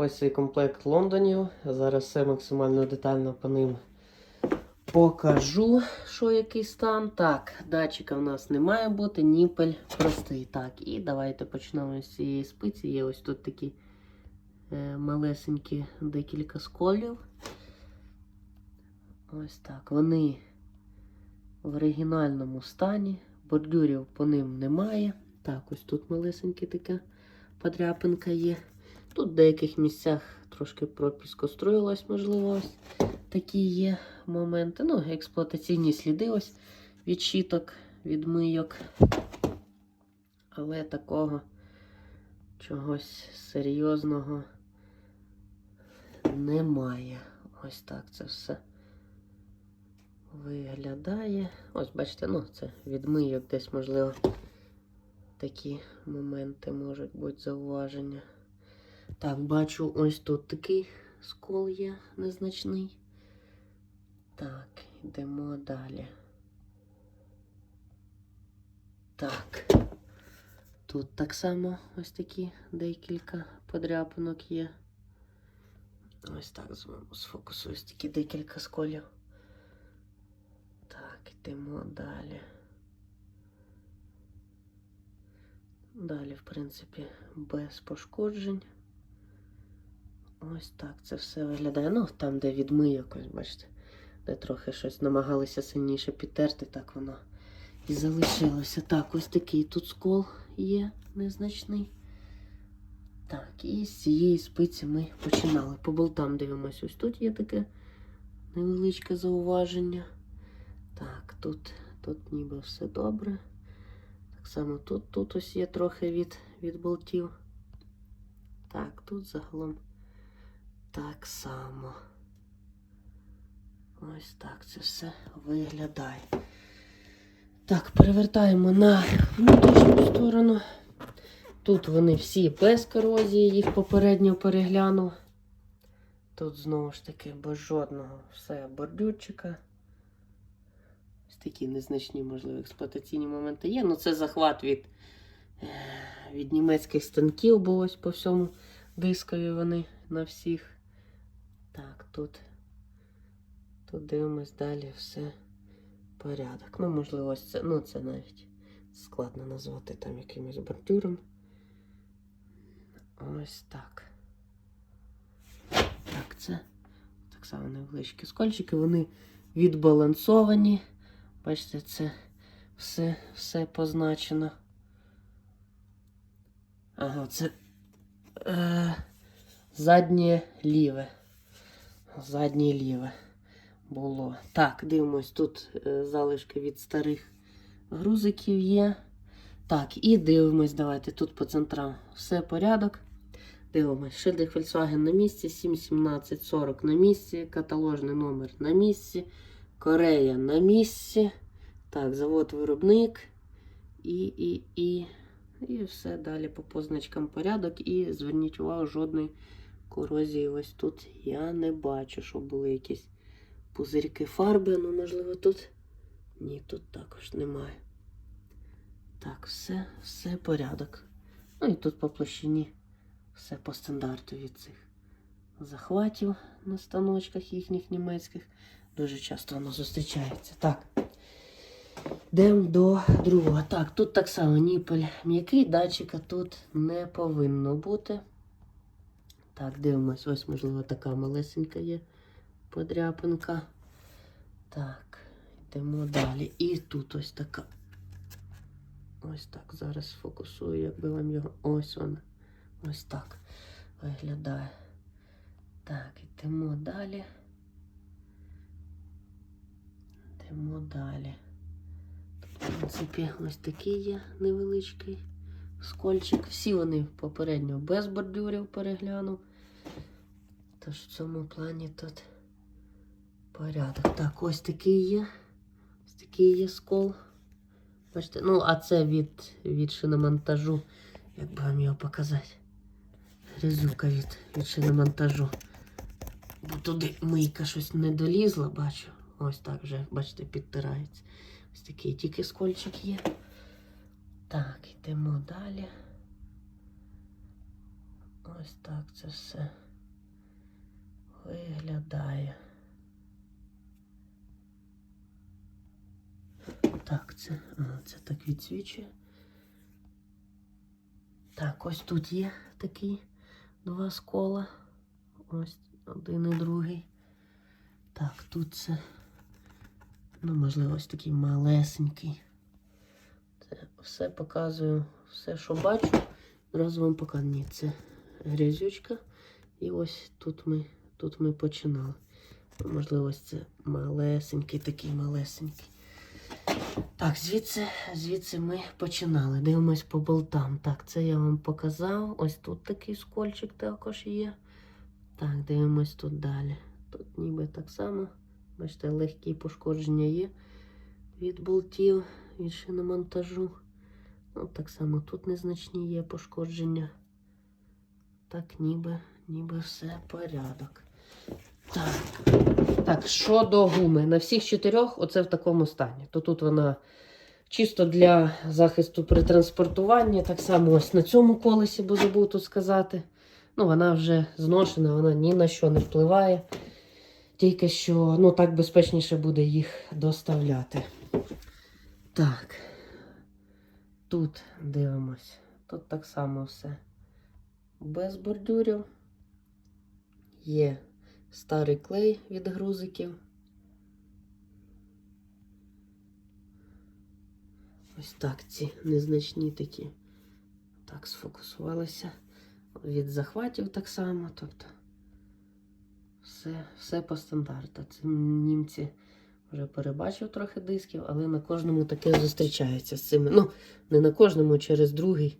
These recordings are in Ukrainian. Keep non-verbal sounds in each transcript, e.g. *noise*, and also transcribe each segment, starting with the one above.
Ось цей комплект Лондонів. Зараз все максимально детально по ним покажу, що який стан. Так, датчика в нас не має бути, ніпель простий. Так, і давайте почнемо з цієї спиці. Є ось тут такі е, малесенькі декілька сколів. Ось так. Вони в оригінальному стані. Бордюрів по ним немає. Так, ось тут малесенька така подряпинка є. Тут в деяких місцях трошки пропіскостроїлось, можливо, ось такі є моменти. Ну, експлуатаційні сліди ось від щіток, від мийок. Але такого чогось серйозного немає. Ось так це все виглядає. Ось, бачите, ну, це від мийок десь, можливо, такі моменти можуть бути зауваження. Так, бачу, ось тут такий скол є незначний. Так, йдемо далі. Так. Тут так само ось такі декілька подряпинок є. Ось так з вами сфокусуюсь такі декілька сколів. Так, йдемо далі. Далі, в принципі, без пошкоджень. Ось так це все виглядає. Ну, там, де відмийок, ось бачите, де трохи щось намагалися сильніше підтерти, так воно і залишилося. Так, ось такий тут скол є незначний. Так, і з цієї спиці ми починали. По болтам дивимося, ось тут є таке невеличке зауваження. Так, тут, тут ніби все добре. Так само тут, тут ось є трохи від, від болтів. Так, тут загалом так само. Ось так це все виглядає. Так, перевертаємо на внутрішню сторону. Тут вони всі без корозії, їх попередньо переглянув. Тут знову ж таки без жодного все бордюрчика. Ось такі незначні, можливо, експлуатаційні моменти є. Ну це захват від, е, від німецьких станків, бо ось по всьому дискові вони на всіх. Так, тут, тут дивимось далі все порядок. Ну, можливо, ось це, ну це навіть складно назвати там якимось бордюром. Ось так. Так, це так само невеличкі скольчики, вони відбалансовані. Бачите, це все, все позначено. Ага, це е, заднє ліве. Заднє ліве було. Так, дивимось, тут е, залишки від старих грузиків є. Так, і дивимось, давайте тут по центрам все порядок. Дивимось, шильдик Volkswagen на місці, 71740 на місці, каталожний номер на місці, Корея на місці. Так, завод виробник. І, і, і, і все далі по позначкам порядок. І зверніть увагу, жодної корозії ось тут я не бачу, щоб були якісь пузирки фарби. Ну, можливо, тут. Ні, тут також немає. Так, все, все порядок. Ну і тут по площині все по стандарту від цих захватів на станочках їхніх німецьких. Дуже часто воно зустрічається. Так. Йдемо до другого. Так, тут так само ніпель м'який, датчика тут не повинно бути. Так, дивимось, ось, можливо, така малесенька є подряпинка. Так, йдемо далі. І тут ось така. Ось так. Зараз сфокусую, якби вам його. Ось вона. Ось так виглядає. Так, йдемо далі. Йдемо далі. В принципі, ось такий є невеличкий скольчик. Всі вони попередньо без бордюрів переглянув. Тож в цьому плані тут порядок. Так, ось такий є. Ось такий є скол. Бачите, ну, а це від, від шиномонтажу. Як би вам його показати? Грязюка від, від шиномонтажу. Бо туди мийка щось не долізла, бачу. Ось так вже, бачите, підтирається. Ось такий тільки скольчик є. Так, йдемо далі. Ось так це все виглядає. Так, це, це так відсвічує. Так, ось тут є такі два скола. Ось один і другий. Так, тут це, ну, можливо, ось такий малесенький. Це все показую, все, що бачу. Одразу вам показую. Ні, це грязючка. І ось тут ми, тут ми починали. Можливо, це малесенький, такий малесенький. Так, звідси, звідси ми починали. Дивимось по болтам. Так, це я вам показав. Ось тут такий скольчик також є. Так, дивимось тут далі. Тут ніби так само. Бачите, легкі пошкодження є від болтів, від шиномонтажу. Ну, так само тут незначні є пошкодження. Так, ніби, ніби все порядок. Так. Так, щодо гуми. На всіх чотирьох оце в такому стані. То тут вона чисто для захисту при транспортуванні. Так само ось на цьому колесі, бо забув тут сказати. Ну, вона вже зношена, вона ні на що не впливає. Тільки що ну, так безпечніше буде їх доставляти. Так. Тут дивимось. Тут так само все. Без бордюрів. Є старий клей від грузиків. Ось так ці незначні такі. Так, сфокусувалися. Від захватів так само. Тобто все, все по стандарту. Це німці вже перебачив трохи дисків, але на кожному таке зустрічається з цими. Ну, не на кожному, через другий.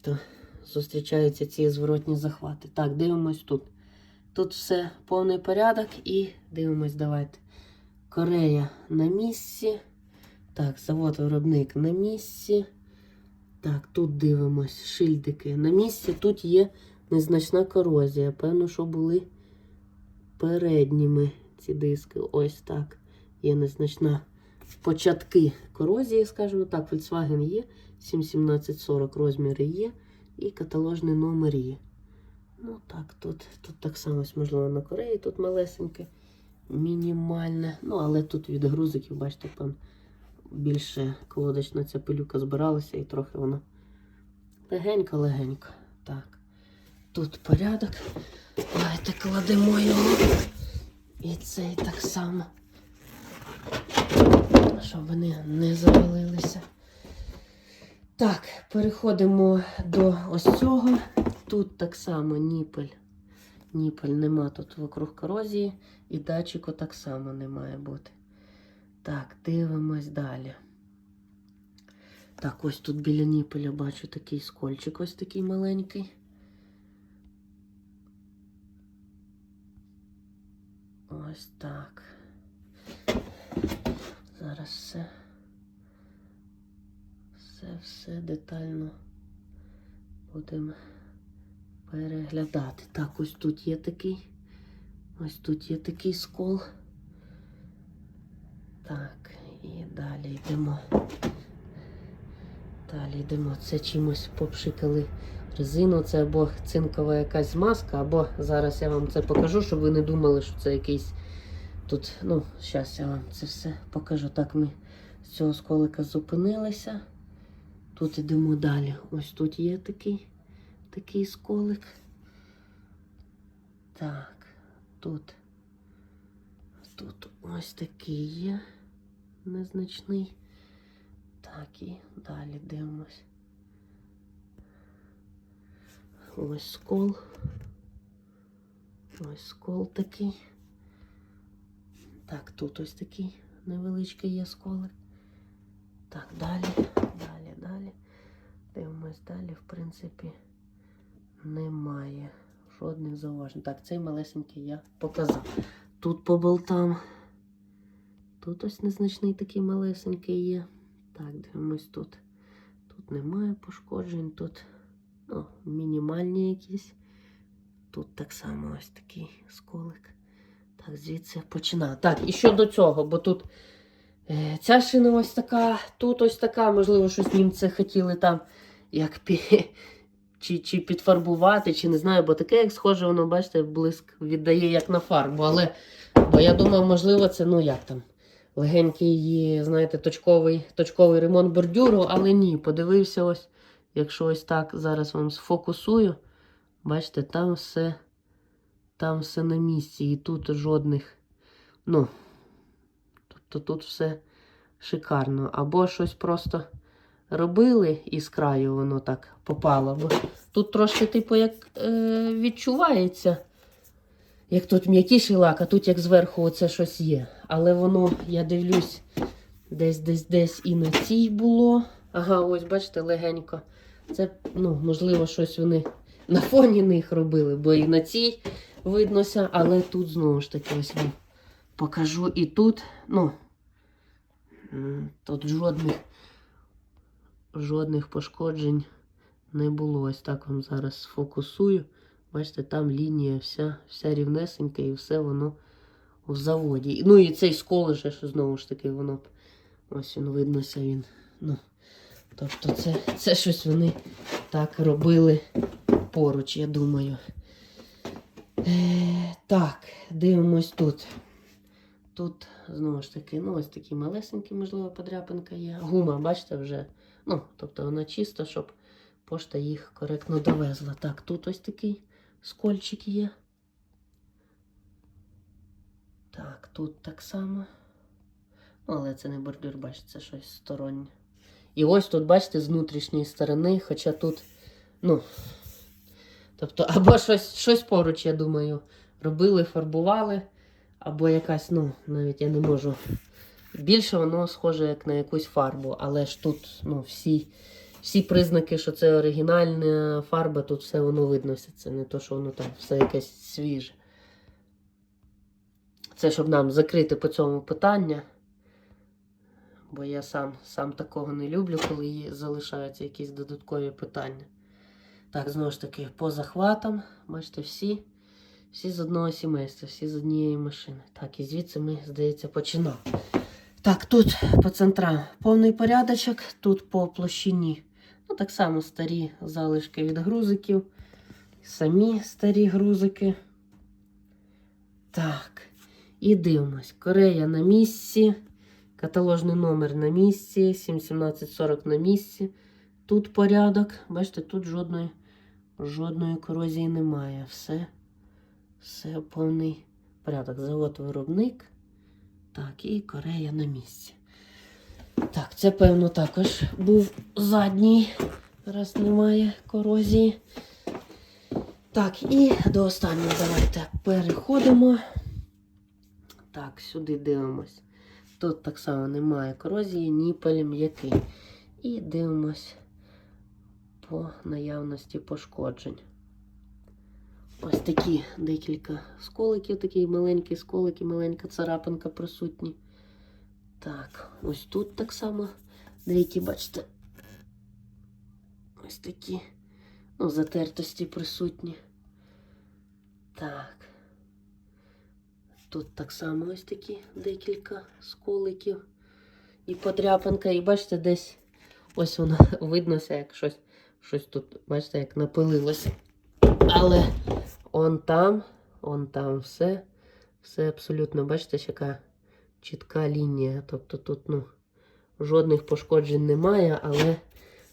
То зустрічаються ці зворотні захвати. Так, дивимось тут. Тут все повний порядок і дивимось, давайте. Корея на місці. Так, завод-виробник на місці. Так, тут дивимось, шильдики на місці. Тут є незначна корозія. Певно, що були передніми ці диски. Ось так. Є незначна початки корозії, скажімо так. Volkswagen є. 71740 розміри є. І каталожний номер є. Ну так, тут, тут так само, можливо, на Кореї тут малесеньке, мінімальне. Ну, але тут від грузиків, бачите, певно, більше колодочна ця пилюка збиралася і трохи вона легенько-легенько. Так. Тут порядок. Давайте кладемо його. І цей так само. Щоб вони не завалилися. Так, переходимо до ось цього. Тут так само ніпель. Ніпель нема тут вокруг корозії. І датчику так само не має бути. Так, дивимось далі. Так, ось тут біля ніпеля бачу такий скольчик, ось такий маленький. Ось так. Зараз все. Все, все детально будемо переглядати. Так, ось тут є такий. Ось тут є такий скол. Так, і далі йдемо. Далі йдемо. Це чимось попшикали резину. Це або цинкова якась маска, або зараз я вам це покажу, щоб ви не думали, що це якийсь тут. Ну, зараз я вам це все покажу. Так, ми з цього сколика зупинилися. Тут йдемо далі. Ось тут є такий, такий сколик. Так, тут. Тут ось такий є незначний. Так, і далі дивимось. Ось скол. Ось скол такий. Так, тут ось такий невеличкий є сколик. Так, далі. Дивимось далі, в принципі, немає жодних зауважень. Так, цей малесенький я показав. Тут по болтам. Тут ось незначний такий малесенький є. Так, дивимось тут. Тут немає пошкоджень, тут ну, мінімальні якісь. Тут так само ось такий сколик. Так, звідси починаю. Так, і щодо цього, бо тут ця шина ось така, тут ось така, можливо, щось німці хотіли там як пі, чи, чи підфарбувати, чи не знаю, бо таке, як схоже, воно, бачите, блиск віддає як на фарбу. Але бо я думав, можливо, це ну як там. Легенький, знаєте, точковий, точковий ремонт бордюру, але ні, подивився ось, якщо ось так зараз вам сфокусую, бачите, там все, там все на місці, і тут жодних, ну, тобто тут все шикарно. Або щось просто робили і з краю воно так попало. Бо тут трошки, типу, як е, відчувається, як тут м'якіший лак, а тут як зверху оце щось є. Але воно, я дивлюсь, десь десь десь і на цій було. Ага, ось, бачите, легенько. Це, ну, можливо, щось вони на фоні них робили, бо і на цій виднося, але тут знову ж таки ось вам покажу. І тут, ну, тут жодних, жодних пошкоджень не було. Ось так вам зараз сфокусую. Бачите, там лінія вся, вся рівнесенька і все воно в заводі. Ну і цей скол же, що знову ж таки, воно ось він виднося він. Ну, тобто це, це щось вони так робили поруч, я думаю. Е, так, дивимось тут. Тут, знову ж таки, ну ось такі малесенькі, можливо, подряпинка є. Гума, бачите, вже. Ну, тобто вона чиста, щоб пошта їх коректно довезла. Так, тут ось такий скольчик є. Так, тут так само. Ну, але це не бордюр, бачите, це щось стороннє. І ось тут, бачите, з внутрішньої сторони, хоча тут, ну. Тобто, або щось, щось поруч, я думаю, робили, фарбували, або якась, ну, навіть я не можу. Більше воно схоже як на якусь фарбу, але ж тут, ну, всі, всі признаки, що це оригінальна фарба, тут все воно виднося. Це не то, що воно там все якесь свіже. Це щоб нам закрити по цьому питання. Бо я сам, сам такого не люблю, коли залишаються якісь додаткові питання. Так, знову ж таки, по захватам, бачите, всі, всі з одного сімейства, всі з однієї машини. Так, і звідси ми, здається, починали. Так, тут по центрам повний порядочок, тут по площині. Ну, так само старі залишки від грузиків. Самі старі грузики. Так. І дивимось. Корея на місці. Каталожний номер на місці. 71740 на місці. Тут порядок. Бачите, тут жодної, жодної корозії немає. Все, все повний порядок. Завод виробник. Так, і Корея на місці. Так, це, певно, також був задній, раз немає корозії. Так, і до останнього давайте переходимо. Так, сюди дивимось. Тут так само немає корозії, ніпель м'який. І дивимось по наявності пошкоджень. Ось такі декілька сколиків, такі маленькі сколики, маленька царапинка присутні. Так, ось тут так само деякі, бачите, ось такі ну, затертості присутні. Так. Тут так само ось такі декілька сколиків і подряпинка. І бачите, десь ось воно *laughs* виднося, як щось, щось тут, бачите, як напилилося. Але он там, он там все, все абсолютно, бачите, яка чітка лінія. Тобто тут ну, жодних пошкоджень немає, але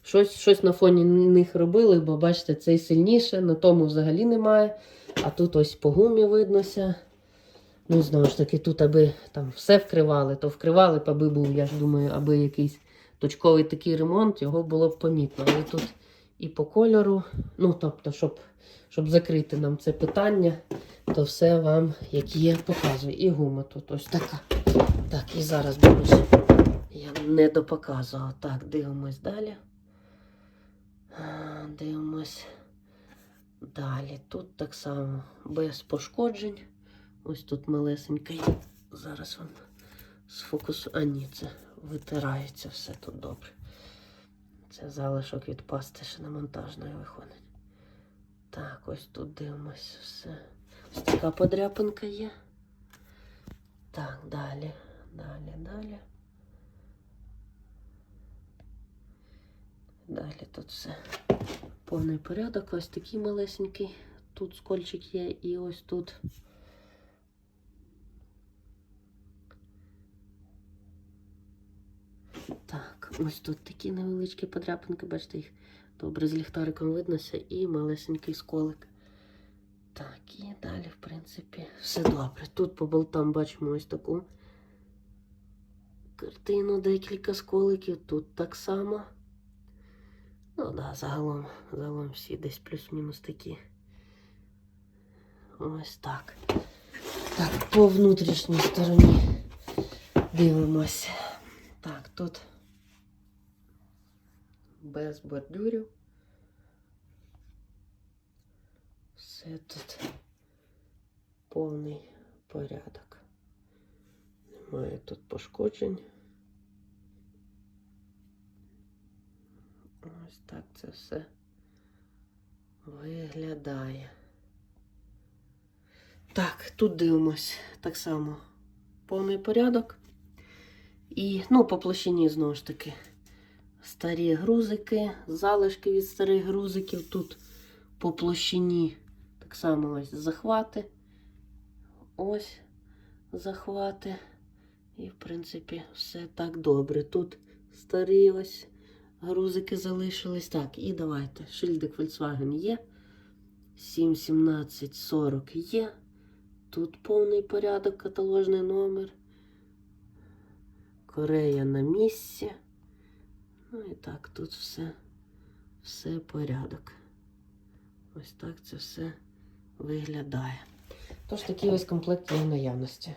щось, щось на фоні них робили, бо бачите, цей сильніше, на тому взагалі немає. А тут ось по гумі виднося. Ну, знову ж таки, тут, аби там все вкривали, то вкривали, б, аби був, я ж думаю, аби якийсь точковий такий ремонт, його було б помітно. Але тут і по кольору, ну тобто, щоб, щоб закрити нам це питання, то все вам, як є, показую. І гума тут ось така. Так, і зараз дивлюсь. Я не допоказував. Так, дивимось далі. Дивимось. Далі. Тут так само без пошкоджень. Ось тут малесенька. Зараз вам сфокусую. А ні, це витирається все тут добре. Це залишок від пасти шиномонтажної виходить. Так, ось тут дивимось все. Ось така подряпинка є. Так, далі, далі, далі. Далі тут все повний порядок. Ось такий малесенький. Тут скольчик є і ось тут. Так, ось тут такі невеличкі подряпинки, бачите, їх добре з ліхтариком виднося, і малесенький сколик. Так, і далі, в принципі, все добре. Тут по болтам бачимо ось таку картину, декілька сколиків, тут так само. Ну да, загалом, загалом всі десь плюс-мінус такі. Ось так. Так, по внутрішній стороні дивимося. Так, тут без бордюрів. Все тут повний порядок. Немає тут пошкоджень. Ось так це все виглядає. Так, тут дивимось так само повний порядок. І, ну, по площині знову ж таки старі грузики, залишки від старих грузиків. Тут по площині так само ось захвати. Ось захвати. І, в принципі, все так добре. Тут старі ось грузики залишились. Так, і давайте. Шильдик Volkswagen є. 71740 є. Тут повний порядок, каталожний номер. Корея на місці. Ну і так, тут все, все порядок. Ось так це все виглядає. Тож такий ось комплект є в наявності.